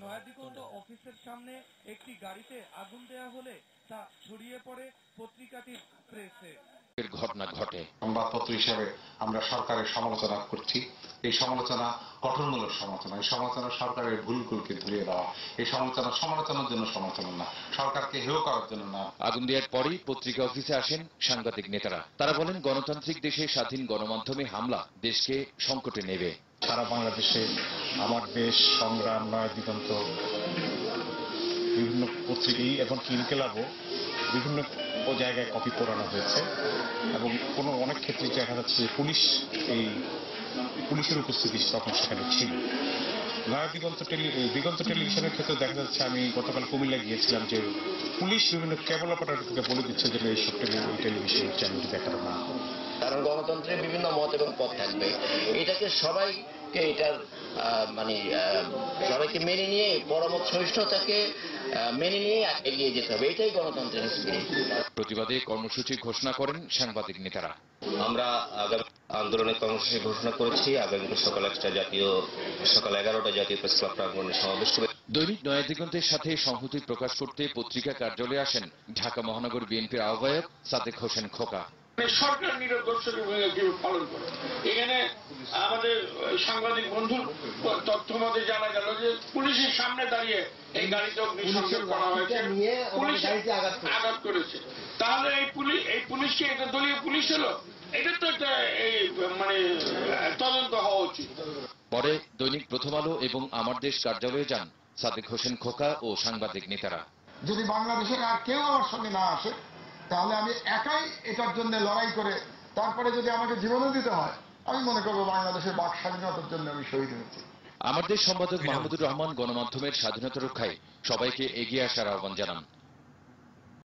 নয়াদিগন্ত অফিসের সামনে একটি গাড়িতে আগুন দেয়া হলে তা ছড়িয়ে পড়ে পত্রিকাটির প্রেসে। ঘটনা ঘটে। সংবাদপত্র হিসাবে আমরা সরকারের সমালোচনা করছি। এই সমালোচনা গঠনমূলক সমালোচনা। এই সমালোচনা সরকারের ভুলগুলোকে ধরিয়ে দেওয়া। এই সমালোচনা সমালোচনার জন্য সমালোচনা না। সরকারকে হেয় করার জন্য না। আগুন দেওয়ার পরেই পত্রিকা অফিসে আসেন সাংবাদিক নেতারা। তারা বলেন গণতান্ত্রিক দেশে স্বাধীন গণমাধ্যমে হামলা দেশকে সংকটে নেবে। সারা বাংলাদেশে আমার দেশ, সংগ্রাম, নয় দিগন্ত, বিভিন্ন পত্রিকাই এবং ইনকেলাবও বিভিন্ন জায়গায় কপি করানো হয়েছে। এবং কোনো অনেক ক্ষেত্রে দেখা যাচ্ছে যে পুলিশ এই পুলিশের উপস্থিতি তখন সেখানে ছিল। নয়া দিগন্ত দিগন্ত টেলিভিশনের ক্ষেত্রে দেখা যাচ্ছে আমি গতকাল কুমিল্লা গিয়েছিলাম যে পুলিশ বিভিন্ন কেবল অপারেটরকে বলে দিচ্ছে যে এই টেলিভিশন চ্যানেলটি দেখানো না। কারণ গণতন্ত্রের বিভিন্ন মত এবং পথ থাকবে। এটাকে সবাইকে এটার মানে সবাইকে মেনে নিয়ে পরমত সহিষ্ণুতাকে মেনে নিয়ে এগিয়ে যেতে হবে। এটাই গণতন্ত্রের স্পিরিট প্রতিবাদে কর্মসূচি ঘোষণা করেন সাংবাদিক নেতারা। আমরা আগামী আন্দোলনের কর্মসূচি ঘোষণা করেছি। আগামীকাল সকাল একটা জাতীয় সকাল এগারোটা জাতীয় প্রেস ক্লাব প্রাঙ্গণে সমাবেশ করে দৈনিক নয়াদিগন্তের সাথে সংহতি প্রকাশ করতে পত্রিকা কার্যালয়ে আসেন ঢাকা মহানগর বিএনপির আহ্বায়ক সাদেক হোসেন খোকা। সরকার নিরদর্শক ভূমিকা কীভাবে পালন করে। এখানে আমাদের সাংবাদিক বন্ধুর তথ্য মতে জানা গেল যে পুলিশের সামনে দাঁড়িয়ে এই গাড়িতে অগ্নিসংযোগ করা হয়েছে। পুলিশ আঘাত করেছে। তাহলে এই পুলিশ এই পুলিশকে এটা দলীয় পুলিশ হলো? এটা তো একটা এই মানে তদন্ত হওয়া উচিত। পরে দৈনিক প্রথম আলো এবং আমার দেশ কার্যালয়ে যান সাদেক হোসেন খোকা ও সাংবাদিক নেতারা। যদি বাংলাদেশের আর কেউ আমার সঙ্গে না আসে তাহলে আমি একাই এটার জন্য লড়াই করে তারপরে যদি আমাকে জীবনও দিতে হয় আমি মনে করব বাংলাদেশের বাক স্বাধীনতার জন্য আমি শহীদ হয়েছি। আমাদের সম্পাদক মাহমুদুর রহমান গণমাধ্যমের স্বাধীনতা রক্ষায় সবাইকে এগিয়ে আসার আহ্বান জানান।